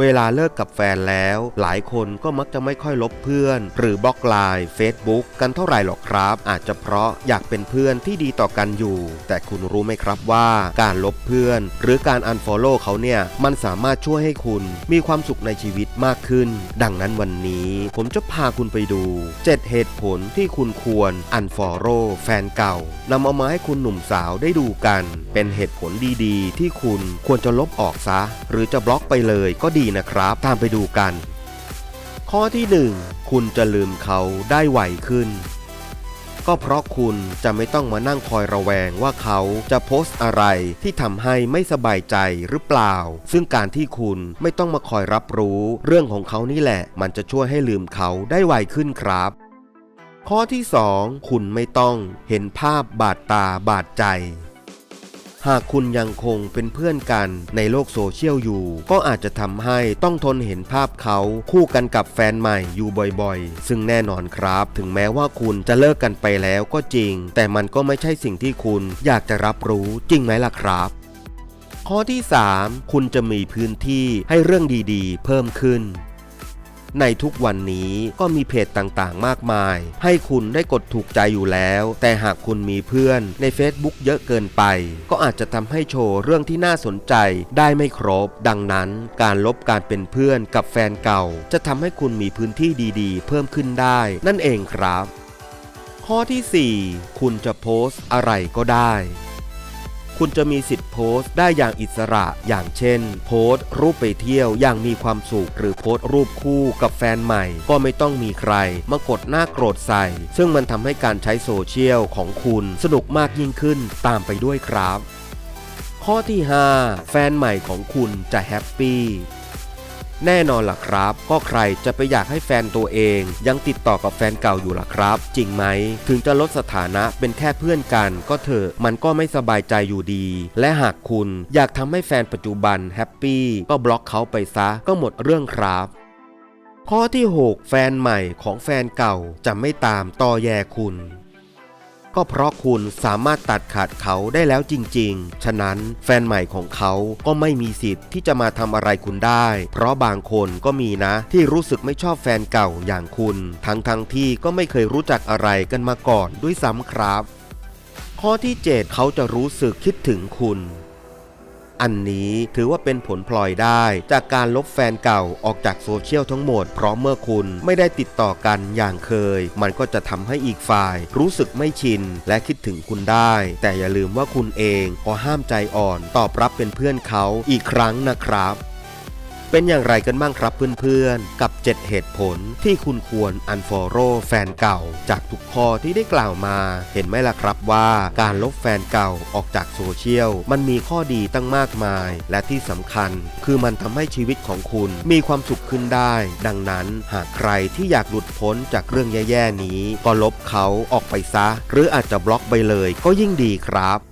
เวลาเลิกกับแฟนแล้ว หลายคนก็มักจะไม่ค่อยลบเพื่อน หรือบล็อกไลน์ Facebook กันเท่าไหร่หรอกครับ อาจจะเพราะอยากเป็นเพื่อนที่ดีต่อกันอยู่ แต่คุณรู้ไหมครับว่าการลบเพื่อน หรือการ unfollow เขาเนี่ย มันสามารถช่วยให้คุณมีความสุขในชีวิตมากขึ้น ดังนั้นวันนี้ผมจะพาคุณไปดู 7 เหตุผลที่คุณควร unfollow แฟนเก่านำเอามาให้คุณหนุ่มสาวได้ดูกัน เป็นเหตุผลดีๆ ที่คุณควรจะลบออกซะ หรือจะบล็อกไปเลยก็ดีนะครับ ตามไปดูกัน ข้อที่ 1 คุณจะลืมเขาได้ไวขึ้น ก็เพราะคุณจะไม่ต้องมานั่งคอยระแวงว่าเขาจะโพสต์อะไรที่ทำให้ไม่สบายใจหรือเปล่า ซึ่งการที่คุณไม่ต้องมาคอยรับรู้ เรื่องของเขานี่แหละ มันจะช่วยให้ลืมเขาได้ไวขึ้นครับข้อที่ 2 คุณไม่ต้องเห็นภาพบาดตาบาดใจ หากคุณยังคงเป็นเพื่อนกันในโลกโซเชียลอยู่ ก็อาจจะทำให้ต้องทนเห็นภาพเขาคู่กันกับแฟนใหม่อยู่บ่อยๆ ซึ่งแน่นอนครับ ถึงแม้ว่าคุณจะเลิกกันไปแล้วก็จริง แต่มันก็ไม่ใช่สิ่งที่คุณอยากจะรับรู้จริงไหมล่ะครับข้อที่ 3 คุณจะมีพื้นที่ให้เรื่องดีๆ เพิ่มขึ้น ในทุกวันนี้ก็มีเพจต่างๆ มากมาย ให้คุณได้กดถูกใจอยู่แล้ว แต่หากคุณมีเพื่อนใน Facebook เยอะเกินไป ก็อาจจะทำให้โชว์เรื่องที่น่าสนใจได้ไม่ครบ ดังนั้น การลบการเป็นเพื่อนกับแฟนเก่า จะทำให้คุณมีพื้นที่ดีๆ เพิ่มขึ้นได้ นั่นเองครับ ข้อที่ 4 คุณจะโพสต์อะไรก็ได้ คุณจะมีสิทธิ์โพสต์ได้อย่างอิสระ อย่างเช่น โพสต์รูปไปเที่ยวอย่างมีความสุข หรือโพสต์รูปคู่กับแฟนใหม่ ก็ไม่ต้องมีใคร มากดหน้าโกรธใส่ ซึ่งมันทำให้การใช้โซเชียลของคุณสนุกมากยิ่งขึ้นตามไปด้วยครับ ข้อที่ 5 แฟนใหม่ของคุณจะแฮปปี้ แน่นอนล่ะครับ ก็ใครจะไปอยากให้แฟนตัวเอง ยังติดต่อกับแฟนเก่าอยู่ล่ะครับ จริงไหม ถึงจะลดสถานะเป็นแค่เพื่อนกัน ก็เถอะมันก็ไม่สบายใจอยู่ดี และหากคุณอยากทำให้แฟนปัจจุบันแฮปปี้ก็บล็อกเขาไปซะก็หมดเรื่องครับข้อที่ 6 แฟนใหม่ของแฟนเก่าจะไม่ตามตอแยคุณ ก็เพราะคุณสามารถตัดขาดเขาได้แล้วจริง ๆ ฉะนั้นแฟนใหม่ของเขาก็ไม่มีสิทธิ์ที่จะมาทำอะไรคุณได้ เพราะบางคนก็มีนะที่รู้สึกไม่ชอบแฟนเก่าอย่างคุณ ทั้งๆทที่ก็ไม่เคยรู้จักอะไรกันมาก่อนด้วยซ้ำครับ ข้อที่ 7 เขาจะรู้สึกคิดถึงคุณ อันนี้ถือว่าเป็นผลพลอยได้ จากการลบแฟนเก่าออกจากโซเชียลทั้งหมด เพราะเมื่อคุณไม่ได้ติดต่อกันอย่างเคย มันก็จะทำให้อีกฝ่าย รู้สึกไม่ชิน และคิดถึงคุณได้ แต่อย่าลืมว่าคุณเองก็ห้ามใจอ่อน ตอบรับเป็นเพื่อนเขาอีกครั้งนะครับ เป็นอย่างไรกันบ้างครับเพื่อนๆ กับ 7 เหตุผลที่คุณควร unfollow แฟนเก่า จากทุกข้อที่ได้กล่าวมา เห็นไหมล่ะครับว่าการลบแฟนเก่าออกจากโซเชียลมันมีข้อดีตั้งมากมาย และที่สำคัญ คือมันทำให้ชีวิตของคุณมีความสุขขึ้นได้ ดังนั้นหากใครที่อยากหลุดพ้นจากเรื่องแย่ๆนี้ ก็ลบเขาออกไปซะ หรืออาจจะบล็อกไปเลยก็ยิ่งดีครับ